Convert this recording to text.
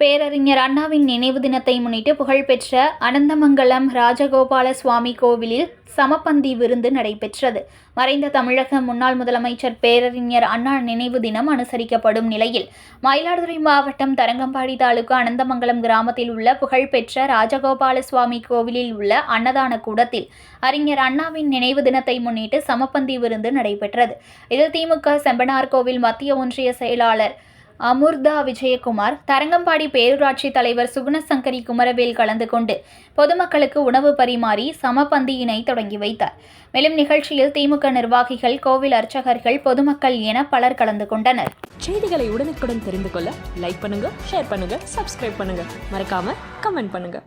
பேரறிஞர் அண்ணாவின் நினைவு தினத்தை முன்னிட்டு புகழ்பெற்ற அனந்தமங்கலம் ராஜகோபால சுவாமி கோவிலில் சமப்பந்தி விருந்து நடைபெற்றது. மறைந்த தமிழக முன்னாள் முதலமைச்சர் பேரறிஞர் அண்ணா நினைவு தினம் அனுசரிக்கப்படும் நிலையில் மயிலாடுதுறை மாவட்டம் தரங்கம்பாடி தாலுகா அனந்தமங்கலம் கிராமத்தில் உள்ள புகழ்பெற்ற ராஜகோபால சுவாமி கோவிலில் உள்ள அன்னதான கூடத்தில் அறிஞர் அண்ணாவின் நினைவு தினத்தை முன்னிட்டு சமப்பந்தி விருந்து நடைபெற்றது. இதில் திமுக செம்பனார் கோவில் மத்திய ஒன்றிய செயலாளர் அமுர்தா விஜயகுமார் தரங்கம்பாடி பேரூராட்சி தலைவர் சுகுணசங்கரி குமரவேல் கலந்து கொண்டு பொதுமக்களுக்கு உணவு பரிமாறி சமபந்தியினை தொடங்கி வைத்தார். மேலும் நிகழ்ச்சியில் திமுக நிர்வாகிகள் கோவில் அர்ச்சகர்கள் பொதுமக்கள் என பலர் கலந்து கொண்டனர். செய்திகளை உடனுக்குடன் தெரிந்து கொள்ள லைக் பண்ணுங்க ஷேர் பண்ணுங்க சப்ஸ்கிரைப் பண்ணுங்க. மறக்காம கமெண்ட் பண்ணுங்க.